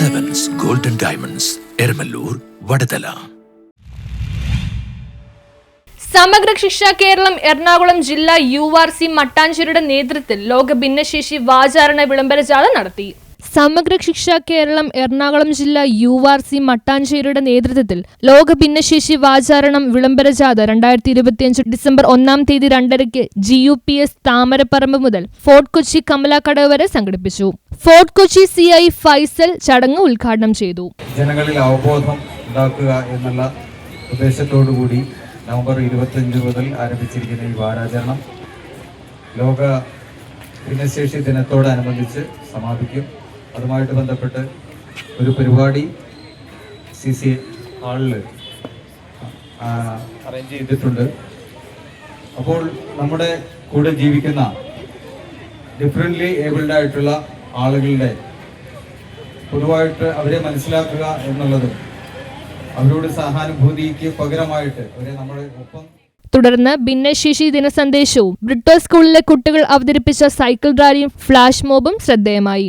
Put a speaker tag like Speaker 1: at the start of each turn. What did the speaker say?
Speaker 1: Diamonds Eramalloor Vadathala
Speaker 2: Samagra Shiksha Keralam Ernakulam ജില്ലാ you are C മട്ടാഞ്ചേരിയുടെ നേതൃത്വത്തിൽ ലോക ഭിന്നശേഷി വാചാരണ വിളംബര ജാഥ നടത്തി. സമഗ്ര ശിക്ഷ കേരളം എറണാകുളം ജില്ലാ യു ആർ സി മട്ടാഞ്ചേരിയുടെ നേതൃത്വത്തിൽ ലോക ഭിന്നശേഷി വാചാരണം വിളംബര ജാഥ രണ്ടായിരത്തി ഇരുപത്തിയഞ്ച് ഡിസംബർ ഒന്നാം തീയതി രണ്ടരയ്ക്ക് G U P S Thamaraparambu മുതൽ ഫോർട്ട് കൊച്ചി കമലാക്കടവ് വരെ സംഘടിപ്പിച്ചു. Fort Kochi C I Faisal ചടങ്ങ് ഉദ്ഘാടനം ചെയ്തു.
Speaker 3: ജനങ്ങളിൽ അവബോധം ഉണ്ടാക്കുക എന്നുള്ള ഉദ്ദേശത്തോടു കൂടി നവംബർ ഇരുപത്തിയഞ്ച് മുതൽ ആരംഭിച്ചിരിക്കുന്ന ഈ വാരാചരണം ലോക ഭിന്നശേഷി ദിനത്തോടനുബന്ധിച്ച് സമാപിക്കും. അതുമായിട്ട് ബന്ധപ്പെട്ട് ഒരു പരിപാടി സി സി ഹാളിൽ അറേഞ്ച് ചെയ്തിട്ടുണ്ട്. അപ്പോൾ നമ്മുടെ കൂടെ ജീവിക്കുന്ന ഡിഫറെന്റ്ലി ഏബിൾഡ് ആയിട്ടുള്ള ആളുകളുടെ പൊതുവായിട്ട് അവരെ മനസ്സിലാക്കുക എന്നുള്ളതും അവരോട് സഹാനുഭൂതിക്ക് പകരമായിട്ട് അവരെ നമ്മുടെ ഒപ്പം
Speaker 2: തുടർന്ന് ഭിന്നശേഷി ദിനസന്ദേശവും ബ്രിട്ടോ സ്കൂളിലെ കുട്ടികൾ അവതരിപ്പിച്ച സൈക്കിൾ റാലിയും ഫ്ലാഷ് മോബും ശ്രദ്ധേയമായി.